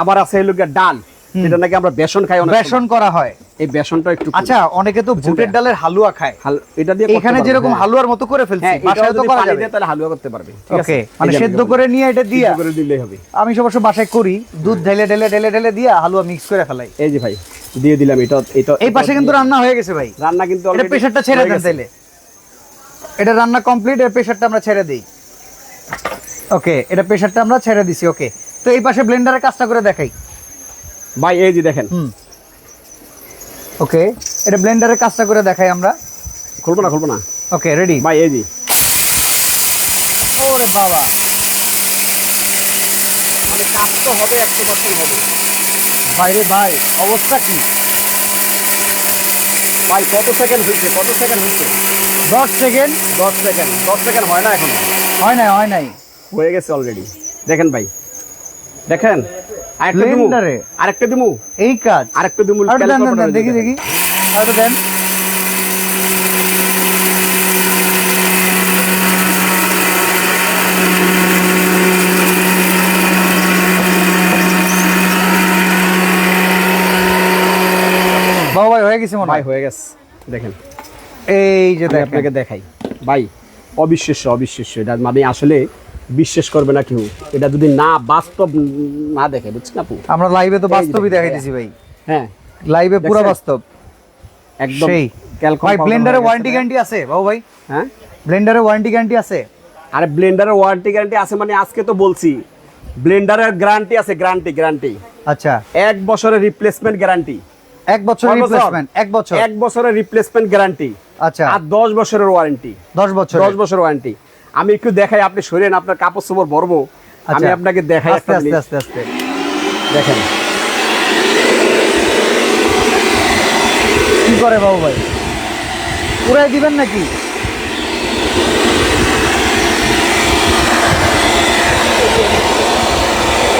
আবার আছে হলো গিয়া ডাল। যেটা নাকি আমরা বেসন খাই অনেক বেসন করা হয়। এই বেসনটা একটু আচ্ছা অনেকে তো বুটের ডালের হালুয়া খায়। এটা দিয়ে এখানে যেরকম হ্যাঁ। হালুয়ার মতো করে ফেলছি হ্যাঁ বাসায় তো করা পানি যাবে। তাহলে হালুয়া করতে পারবে। ঠিক আছে? মানে এই সেদ্ধ করে নিয়ে এটা দিয়া। সিদ্ধ করে দিলেই হবে। আমি সবসময় বাসায় করি দুধ ঢেলে ঢেলে ঢেলে ঢেলে দিয়া হালুয়া মিক্স করে ফেলাই। এই যে ভাই দিয়ে দিলাম এটা এটা এই পাশে কিন্তু রান্না হয়ে গেছে ভাই। রান্না কিন্তু এটা প্রেসারটা ছেড়ে দেন। তাইলে। এটা রান্না কমপ্লিট এর প্রেসারটা আমরা ছেড়ে দিই। ওকে এটা প্রেসারটা আমরা ছেড়ে দিছি ওকে তো এই পাশে ব্লেন্ডারের কাজটা করে দেখাই। ভাই এই যে দেখেন। হুম। ওকে এটা ব্লেন্ডারের কাজটা করে দেখাই আমরা। খুলবো না খুলবো না? ওকে রেডি ভাই এই যে। ওরে বাবা। মানে কাজ তো হবে একশো পার্সেন্ট হবে। বাইরে ভাই অবস্থা কি? ভাই কত সেকেন্ড হয়েছে কত সেকেন্ড হয়েছে? দশ সেকেন্ড। দশ সেকেন্ড। দশ সেকেন্ড হয় না এখনও? হয় নাই হয় নাই। হয়ে গেছে অলরেডি দেখেন ভাই। দেখেন? আরেকটা দিমু। আরেকটা দিমু। এই কাজ। আরেকটা দিমু দেখি দেখি। আর দেন। বাবা ভাই হয়ে গেছে মনে ভাই হয় হয়ে গেছে। দেখেন। এই যে আপনাকে দেখাই। ভাই অবিশ্বাস্য অবিশ্বাস্য। এটা মানে আসলে বিশ্বাস করবে না কেউ। এটা যদি না বাস্তব না দেখে বুঝছেন আপু? আমরা লাইভে তো বাস্তবই দেখাইতেছি ভাই। হ্যাঁ। লাইভে পুরো বাস্তব। একদম সেই। ভাই ব্লেন্ডারে ওয়ারেন্টি গ্যারান্টি আছে? বাবু ভাই। হ্যাঁ? ব্লেন্ডারে ওয়ারেন্টি গ্যারান্টি আছে? আরে ব্লেন্ডারের ওয়ারেন্টি গ্যারান্টি আছে মানে আজকে তো বলছি। ব্লেন্ডারের গ্যারান্টি আছে গ্যারান্টি গ্যারান্টি আচ্ছা। এক বছরের রিপ্লেসমেন্ট গ্যারান্টি এক বছর কয় রিপ্লেসমেন্ট এক বছর। এক বছরের রিপ্লেসমেন্ট গ্যারান্টি আচ্ছা। আর দশ বছরের ওয়ারেন্টি দশ বছর দশ বছর ওয়ারেন্টি আমি একটু দেখাই আপনি সরেন আপনার কাপড় চোপড় ভরবো আমি আচ্ছা। আপনাকে দেখাই আস্তে আস্তে আস্তে আস্তে। দেখেন। কি করে বাবু ভাই? পুরাই দিবেন নাকি?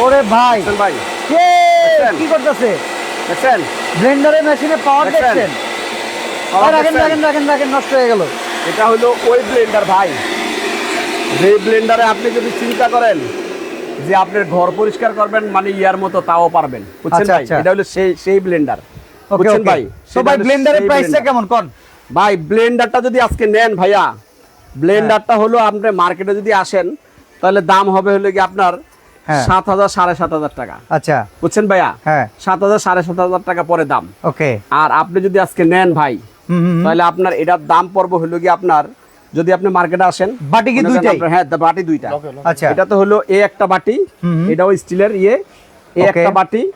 ওরে ভাই। ভাই? কি? করতেছে? দেখছেন? ব্লেন্ডারে মেশিনে পাওয়ার দেখছেন? দেখছেন Power আর রাখেন রাখেন রাখেন রাখেন নষ্ট হয়ে গেল। এটা হলো ওই ব্লেন্ডার ভাই। যে ব্লেন্ডারে আপনি যদি চিন্তা করেন যে আপনার ঘর পরিষ্কার করবেন মানে ইয়ার মতো তাও পারবেন। বুঝছেন আচ্ছা, ভাই? আচ্ছা। এটা হলো সেই সেই ব্লেন্ডার বুঝছেন ভাই? তো ভাই ব্লেন্ডারের প্রাইসটা কেমন? কোন? ভাই ব্লেন্ডারটা যদি আজকে নেন ভাইয়া ব্লেন্ডারটা হলো আপনি মার্কেটে যদি আসেন তাহলে দাম হবে হলো কি আপনার হ্যাঁ। সাত হাজার সাড়ে সাত হাজার টাকা। আচ্ছা। বুঝছেন ভাইয়া? হ্যাঁ। সাত হাজার সাড়ে সাত হাজার টাকা পরে দাম। ওকে। আর আপনি যদি আজকে নেন ভাই। তাহলে আপনার এটার দাম পড়বে হলো কি আপনার যদি আপনি মার্কেটে আসেন বাটি কি দুইটাই? হ্যাঁ দা- বাটি দুইটা। আচ্ছা। এটা তো হলো এ একটা বাটি। এটাও স্টিলের ইয়ে এ একটা বাটি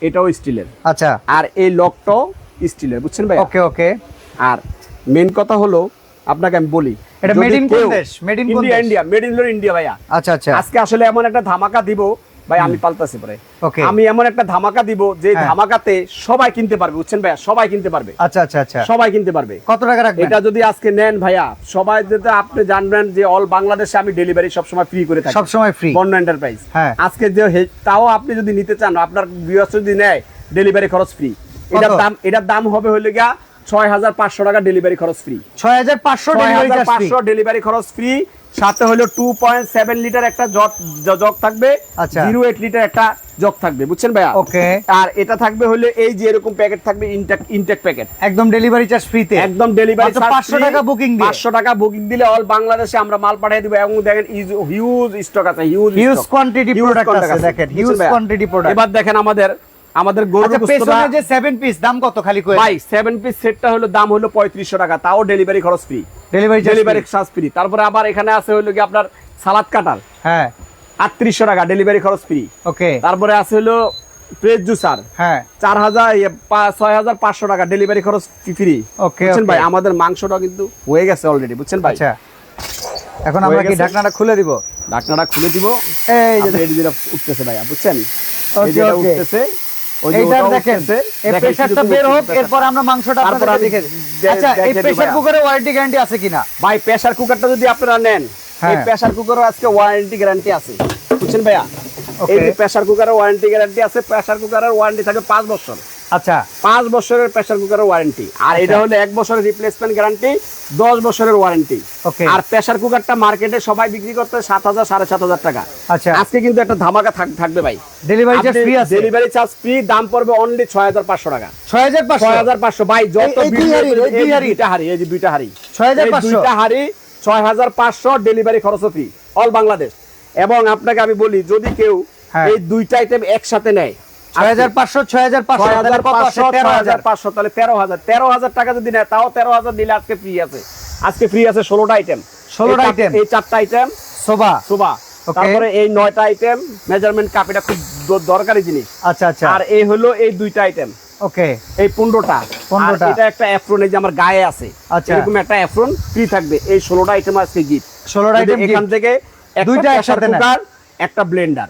এটাও স্টিলের। আচ্ছা। আর এই লকটাও স্টিলের বুঝছেন ভাই ওকে ওকে। আর মেন কথা হলো আপনাকে আমি বলি এটা made in কোন দেশ? in কোন India India made in India ভাইয়া। আচ্ছা আচ্ছা। আজকে আসলে এমন একটা ধামাকা দিব ভাই আমি পাল্টাছি পরে। আমি এমন একটা ধামাকা দিব যে হ্যাঁ। ধামাকাতে সবাই কিনতে পারবে বুঝছেন ভাইয়া? সবাই কিনতে পারবে। আচ্ছা আচ্ছা আচ্ছা। সবাই কিনতে পারবে। কত টাকা রাখবেন? এটা যদি আজকে নেন ভাইয়া সবাই যদি আপনি জানবেন যে অল বাংলাদেশে আমি ডেলিভারি সবসময় ফ্রি করে থাকি। সব সময় ফ্রি বন্য এন্টারপ্রাইজ হ্যাঁ। আজকে যে তাও আপনি যদি নিতে চান আপনার ভিউয়ার্স যদি নেয় ডেলিভারি খরচ ফ্রি এটার দাম এটার দাম হবে হলে গিয়া ছয় হাজার পাঁচশো টাকা ডেলিভারি খরচ ফ্রি ছয় হাজার পাঁচশো চার্জ পাঁচশো ডেলিভারি খরচ ফ্রি সাথে হলো টু পয়েন্ট সেভেন লিটার একটা জগ জগ থাকবে। জিরো এইট লিটার একটা জগ থাকবে। বুঝছেন ভাইয়া? ওকে। আর এটা থাকবে হলে এই যে এরকম প্যাকেট থাকবে ইনটেক ইনটেক প্যাকেট একদম ডেলিভারি চার্জ ফ্রিতে একদম ডেলিভারি মাত্র 500 টাকা দিয়ে। পাঁচশো টাকা বুকিং দিলে অল বাংলাদেশে আমরা মাল পাঠিয়ে দিব। এবং দেখেন হিউজ স্টক আছে হিউজ হিউজ কোয়ান্টিটি প্রোডাক্ট আছে দেখেন হিউজ কোয়ান্টিটি প্রোডাক্ট এবার দেখেন আমাদের আমাদের গরুর আচ্ছা পেছনে যে 7 পিস দাম কত খালি কই? ভাই সেভেন পিস সেটটা হলো দাম হলো পঁয়ত্রিশশো টাকা তাও ডেলিভারি খরচ free delivery delivery charge free তারপরে আবার এখানে আছে হলো কি আপনার সালাদ কাটার। হ্যাঁ। টাকা ডেলিভারি খরচ ফ্রি ওকে তারপরে আছে হলো প্রেস জুসার হ্যাঁ। ইয়ে, টাকা ডেলিভারি খরচ ফ্রি ওকে বুঝছেন ভাই? আমাদের মাংসটা কিন্তু হয়ে গেছে অলরেডি বুঝছেন ভাই? আচ্ছা। এখন আমরা কি ঢাকনাটা খুলে দিব? ঢাকনাটা খুলে দিব। এই যে উঠতেছে ভাইয়া বুঝছেন? এই উঠতেছে। দেখেন এই প্রেসারটা বের হোক এরপর আমরা মাংসটা আপনাদের দেখে আচ্ছা এই প্রেসার কুকারে ওয়ারেন্টি গ্যারান্টি আছে কিনা? ভাই প্রেসার কুকারটা যদি আপনারা নেন এই হ্যাঁ। প্রেসার কুকারও আজকে ওয়ারেন্টি গ্যারান্টি আছে। বুঝছেন ভাইয়া? এই প্রেসার কুকারের ওয়ারেন্টি গ্যারান্টি আছে প্রেসার কুকারের ওয়ারেন্টি থাকে পাঁচ বছর। আচ্ছা। পাঁচ বছরের প্রেসার কুকারের ওয়ারেন্টি আর এটা হলো এক বছরের রিপ্লেসমেন্ট গ্যারান্টি দশ বছরের ওয়ারেন্টি. আর প্রেসার কুকারটা মার্কেটে সবাই বিক্রি করতে সাত হাজার সাড়ে সাত হাজার টাকা। আচ্ছা। আজকে কিন্তু একটা ধামাকা থাকবে ভাই। ডেলিভারি চার্জ ফ্রি আছে? ডেলিভারি চার্জ ফ্রি দাম পড়বে অনলি ছয় হাজার পাঁচশো টাকা। 6500 ছয় হাজার পাঁচশো। ভাই যত এই- এই দুই video হাঁড়ির, এই এই দুই যে হাঁড়ির। দুইটা হাড়ি এই যে দুইটা হাড়ি। 6500 এই দুইটা হাড়ি ছয় হাজার পাঁচশো ডেলিভারি খরচ ফ্রি অল বাংলাদেশ এবং আপনাকে আমি বলি যদি কেউ হ্যাঁ। এই দুইটা আইটেম একসাথে নেয় টাকা যদি নেয় তাও তেরো হাজার দিলে আজকে ফ্রি আছে। আজকে ফ্রি আছে ষোলোটা আইটেম 16টা। এই চারটা আইটেম তারপরে এই নয়টা আইটেম মেজারমেন্ট কাপ এটা খুব দরকারি জিনিস। আচ্ছা আচ্ছা। আর এই হলো এই দুইটা আইটেম ওকে এই পনেরোটা। 15টা। এটা একটা অ্যাপ্রন এই যে আমার গায়ে আছে। আচ্ছা। এরকম একটা অ্যাপ্রন ফ্রি থাকবে। এই ষোলোটা আইটেম আজকে গিফট 16টা item এখান থেকে দুইটা একসাথে একটা ব্লেন্ডার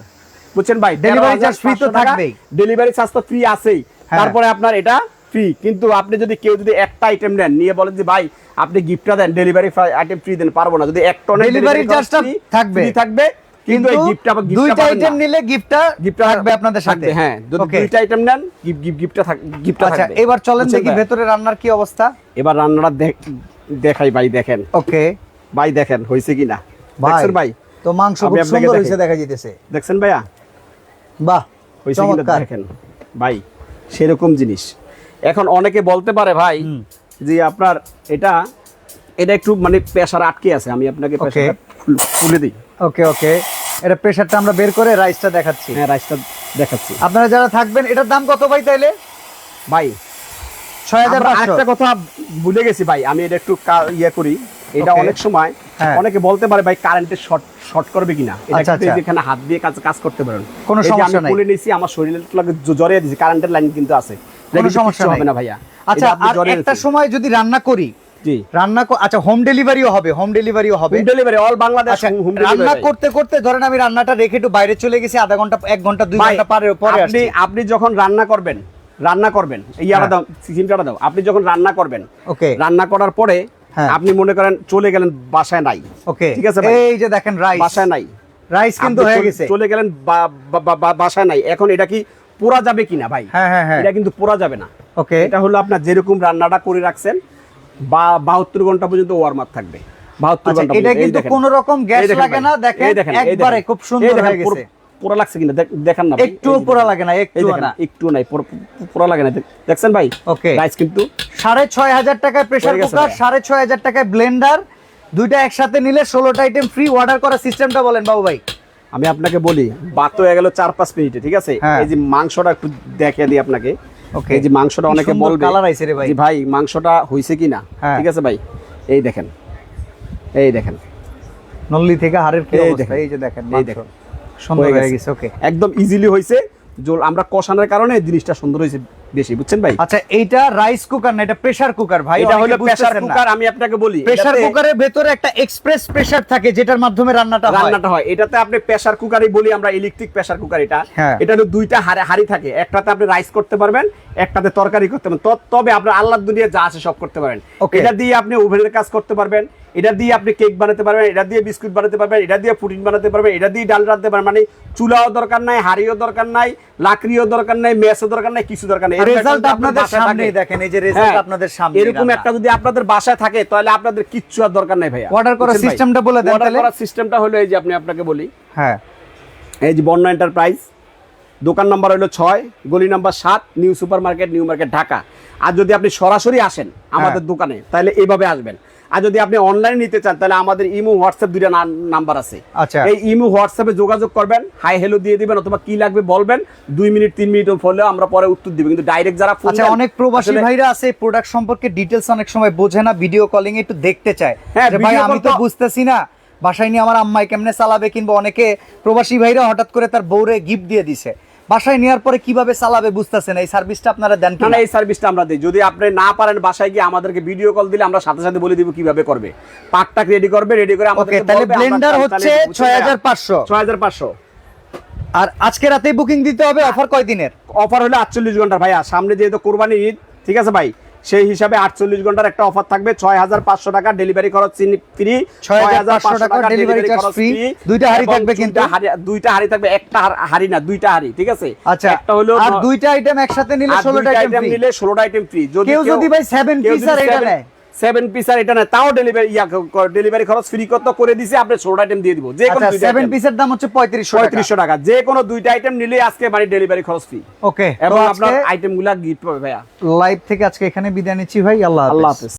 বুঝছেন ভাই? Delivery charge free তো থাকবেই। ডেলিভারি চার্জ তো ফ্রি আছেই। হ্যাঁ। তারপরে আপনার এটা ফ্রি কিন্তু আপনি যদি কেউ যদি একটা আইটেম নেন নিয়ে বলেন যে ভাই আপনি গিফটটা দেন ডেলিভারি আইটেম ফ্রি দেন পারব না। যদি এক টনের Delivery charge টা থাকবে। থাকবে কিন্তু এই গিফটটা বা দুইটা আইটেম নিলে গিফটটা গিফটটা থাকবে আপনাদের সাথে। হ্যাঁ। যদি দুইটা আইটেম নেন গিফট গিফট গিফটটা থাকবে গিফটটা আচ্ছা এবার চলেন দেখি ভেতরে রান্নার কি অবস্থা। এবার রান্নাটা দেখ- দেখাই ভাই দেখেন। ওকে ভাই দেখেন হয়েছে কিনা? ভাই দেখছেন ভাই? তো মাংস খুব সুন্দর। হয়েছে দেখা যাইতেছে। দেখছেন ভাইয়া? বাহ কিনা চমৎকার। দেখেন। ভাই সেরকম জিনিস। এখন অনেকে বলতে পারে ভাই যে আপনার এটা এটা একটু মানে প্রেশার আটকে আছে আমি আপনাকে Okay. খুলে দিই। ওকে ওকে এটা প্রেসারটা আমরা বের করে রাইসটা দেখাচ্ছি। হ্যাঁ রাইসটা দেখাচ্ছি। আপনারা যারা থাকবেন এটার দাম কত ভাই তাইলে? ভাই ছয় হাজার আরেকটা কথা ভুলে গেছি ভাই আমি এটা একটু ইয়ে করি। এটা অনেক সময় হ্যাঁ। অনেকে বলতে পারে ভাই কারেন্টের শর্ট শর্ট করবে কিনা? এটা আচ্ছা, আচ্ছা। এখানে হাত দিয়ে কাজ কাজ করতে পারেন। কোনো সমস্যা আমি নাই। খুলে নিয়েছি আমার শরীরের লাগে জড়িয়ে দিয়েছি কারেন্টের লাইন কিন্তু আছে। কোনো সমস্যা হবে না ভাইয়া। আচ্ছা আর একটা সময় যদি রান্না করি জি। রান্না আচ্ছা হোম ডেলিভারিও হবে হোম ডেলিভারিও হবে। Home delivery all Bangladesh home রান্না করতে করতে ধরেন আমি রান্নাটা রেখে একটু বাইরে চলে গেছি আধা ঘণ্টা এক ঘণ্টা দুই ঘণ্টা পরে পরে আপনি আপনি যখন রান্না করবেন রান্না করবেন এই হ্যাঁ। দাও সিমটা দাও। আপনি যখন রান্না করবেন ওকে রান্না করার পরে হ্যাঁ। আপনি মনে করেন চলে গেলেন বাসায় নাই। ওকে। ঠিক আছে এই যে দেখেন রাইস বাসায় নাই। রাইস কিন্তু হয়ে গেছে। চলে গেলেন বাসায় নাই। এখন এটা কি পোড়া যাবে কিনা ভাই? হ্যাঁ হ্যাঁ হ্যাঁ। এটা কিন্তু পোড়া যাবে না। ওকে। এটা হলো আপনার যেরকম রান্নাটা করে রাখছেন বা বাহাত্তর ঘণ্টা পর্যন্ত ওয়ার্মার থাকবে। বাহাত্তর আচ্ছা ঘণ্টা এটা কিন্তু। কোনো রকম গ্যাস লাগে না। দেখেন একবারে খুব সুন্দর হয়ে গেছে। পোড়া লাগছে কিনা? দেখ- দেখান না একটু পোড়া লাগে না, না। একটু নাই পোড়া- লাগে না। দেখছেন ভাই. রাইস কিন্তু সাড়ে ছয় হাজার টাকায় প্রেসার কুকার সাড়ে ছয় হাজার টাকায় ব্লেন্ডার দুইটা একসাথে নিলে ষোলোটা আইটেম ফ্রি অর্ডার করার সিস্টেমটা বলেন বাবু ভাই। আমি আপনাকে বলি বাত হয়ে গেল চার পাঁচ মিনিটে ঠিক আছে? হ্যাঁ। এই যে মাংসটা একটু দেখিয়ে দিই আপনাকে। Okay. এই যে মাংসটা অনেকে বলবে colour আইছে রে ভাই। ভাই মাংসটা হইছে কিনা? হ্যাঁ। ঠিক আছে ভাই? এই দেখেন। এই দেখেন। নল্লি থেকে হাড়ের কি অবস্থা? এই যে দেখেন এই দেখেন। সুন্দর হয়ে গেছে। গেছে ওকে একদম ইজিলি হয়েছে। জোল আমরা কষানোর কারণে জিনিসটা সুন্দর হয়েছে বেশি বুঝছেন ভাই? আচ্ছা এইটা রাইস কুকার না এটা প্রেসার কুকার ভাই? এটা হলো প্রেসার কুকার আমি আপনাকে বলি প্রেসার কুকারের ভেতরে একটা এক্সপ্রেস প্রেসার থাকে যেটার মাধ্যমে রান্নাটা হয়। রান্নাটা হয়। এটাতে আপনি প্রেসার কুকারই বলি আমরা ইলেকট্রিক প্রেসার কুকার এটা। হ্যাঁ। এটা হলো দুইটা হাড়ি হাড়ি থাকে। একটাতে আপনি রাইস করতে পারবেন একটাতে তরকারি করতে পারবেন। তবে আপনার আল্লাহ দুনিয়া যা আছে সব করতে পারবেন এটা দিয়ে আপনি ওভেনের কাজ করতে পারবেন। এটা দিয়ে আপনি কেক বানাতে পারবেন এটা দিয়ে বিস্কুট বানাতে পারবেন এটা দিয়ে পুডিং বানাতে পারবেন এটা দিয়ে ডাল রাখতে পারবেন। মানে চুলাও দরকার নাই হাড়িও দরকার নাই লাকড়িও দরকার নাই মেসও দরকার নাই কিছু দরকার নাই। রেজাল্ট আপনাদের সামনেই দেখেন এই যে রেজাল্ট হ্যাঁ, আপনাদের সামনে এরকম একটা যদি আপনাদের বাসায় থাকে তাহলে আপনাদের কিচ্ছু আর দরকার নাই ভাইয়া। Order করার ভাই? বলে দেন তাহলে। করার সিস্টেমটা হলো এই যে আপনি আপনাকে বলি। হ্যাঁ। এই যে বন্যা এন্টারপ্রাইজ দোকান নাম্বার হলো ছয় গলি নাম্বার সাত new super market new market Dhaka. আর যদি আপনি সরাসরি আসেন আমাদের দোকানে তাহলে এইভাবে আসবেন। আর যদি আপনি অনলাইনে নিতে চান তাহলে আমাদের ইমো হোয়াটসঅ্যাপ দুইটা নাম্বার আছে। আচ্ছা। এই ইমো হোয়াটসঅ্যাপে যোগাযোগ করবেন হাই হ্যালো দিয়ে দিবেন অথবা কি লাগবে বলবেন দুই মিনিট তিন মিনিট হলে আমরা পরে উত্তর দিব। কিন্তু ডাইরেক্ট যারা ফোন আচ্ছা অনেক প্রবাসী ভাইরা আছে প্রোডাক্ট সম্পর্কে ডিটেলস অনেক সময় বোঝে না ভিডিও কলিং একটু দেখতে চায়। হ্যাঁ, ভাই আমি তো তো- বুঝতেছি না বাসায় নিয়ে আমার আম্মাই কেমনে চালাবে? কিংবা অনেকে প্রবাসী ভাইরা হঠাৎ করে তার বউরে গিফট দিয়ে দিছে। বাসায় নেওয়ার পরে কীভাবে চালাবে বুঝতেছেন? এই সার্ভিসটা আপনারা দেন না এই সার্ভিসটা আমরা দিই। যদি আপনি না পারেন বাসায় গিয়ে আমাদেরকে ভিডিও কল দিলে আমরা সাথে সাথে বলে দিব কীভাবে করবে। পাটটা রেডি করবে? রেডি করে আমাদেরকে তাহলে ব্লেন্ডার হচ্ছে দিব, বুঝছেন ছয় ভাইয়া? হাজার পাঁচশো। 6500 আর আজকে রাতেই বুকিং দিতে হবে অফার কয় দিনের অফার হলো আটচল্লিশ ঘণ্টা ভাইয়া। সামনে যেহেতু কোরবানি ঈদ ঠিক আছে ভাই? সেই হিসাবে আটচল্লিশ ঘণ্টার একটা অফার থাকবে। ছয় হাজার পাঁচশো টাকা ডেলিভারি খরচ ফ্রি। 6,500 টাকা delivery charge free, দুইটা হারি থাকবে কিন্তু। দুইটা হাড়ি থাকবে। একটা হারি হাড়ি না দুইটা হাড়ি ঠিক আছে? আচ্ছা। একটা হলো আর দুইটা আইটেম একসাথে নিলে ষোলোটা আইটেম নিলে ষোলোটা আইটেম ফ্রি কেউ যদি ভাই সেভেন পিস আর এটা নেয়? সেভেন পিস আর এটা না তাও ডেলিভারি ইয়া ডেলিভারি খরচ ফ্রি কত করে দিছে আপনি ছোট আইটেম দিয়ে দিব। যে কোনো আচ্ছা সেভেন পিসের দাম হচ্ছে পঁয়ত্রিশশো পঁয়ত্রিশশো টাকা। যে কোনো দুইটা আইটেম নিলে আজকে মানে ডেলিভারি খরচ ফ্রি ওকে এবং আপনার আইটেমগুলা গিফট পাবে ভাইয়া। লাইভ থেকে আজকে এখানে বিদায় নিচ্ছি ভাই আল্লাহ আল্লাহ হাফেজ।